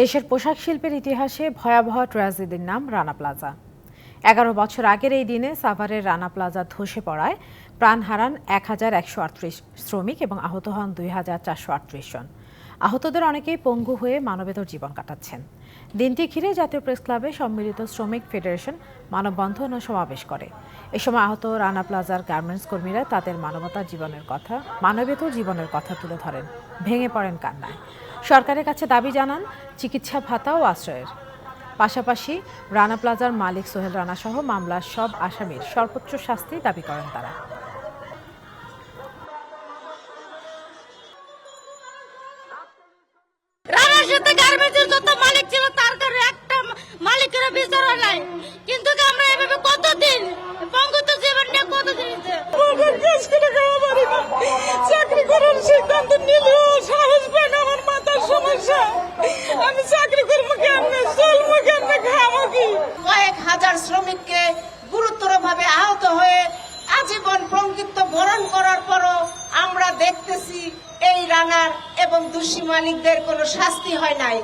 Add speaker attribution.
Speaker 1: দেশের পোশাক শিল্পের ইতিহাসে ভয়াবহ ট্র্যাজেডির নাম রানা প্লাজা। এগারো বছর আগের এই দিনে সাভারের রানা প্লাজা ধসে পড়ায় প্রাণ হারান এক হাজার একশো আটত্রিশ শ্রমিক এবং আহত হন দুই হাজার চারশো আটত্রিশ জন। আহতদের অনেকেই পঙ্গু হয়ে মানবেতর জীবন কাটাচ্ছেন। দিনটি ঘিরে জাতীয় প্রেস ক্লাবে সম্মিলিত শ্রমিক ফেডারেশন মানববন্ধন ও সমাবেশ করে। এ সময় আহত রানা প্লাজার গার্মেন্টস কর্মীরা তাদের মানবতার জীবনের কথা, মানবেতর জীবনের কথা তুলে ধরেন। ভেঙে পড়েন কান্নায়। সরকারের কাছে দাবি জানান, চিকিৎসা ভাতা ও আশ্রয়ের। পাশাপাশি রানা প্লাজার মালিক সোহেল রানা সহ মামলার সব আসামির সর্বোচ্চ শাস্তি দাবি করেন তারা।
Speaker 2: মালিক ছিল, তার একটা মালিকের বিচার নাই। কিন্তু
Speaker 3: আমি চাকরি করব কেমনে? চলবো কেমনে? খাব কি?
Speaker 4: কয়েক হাজার শ্রমিককে গুরুতর ভাবে আহত হয়ে আজীবন পঙ্কিত্ব বরণ করার পরও আমরা দেখতেছি এই রাঙার এবং দোষী মালিকদের কোনো শাস্তি হয় নাই।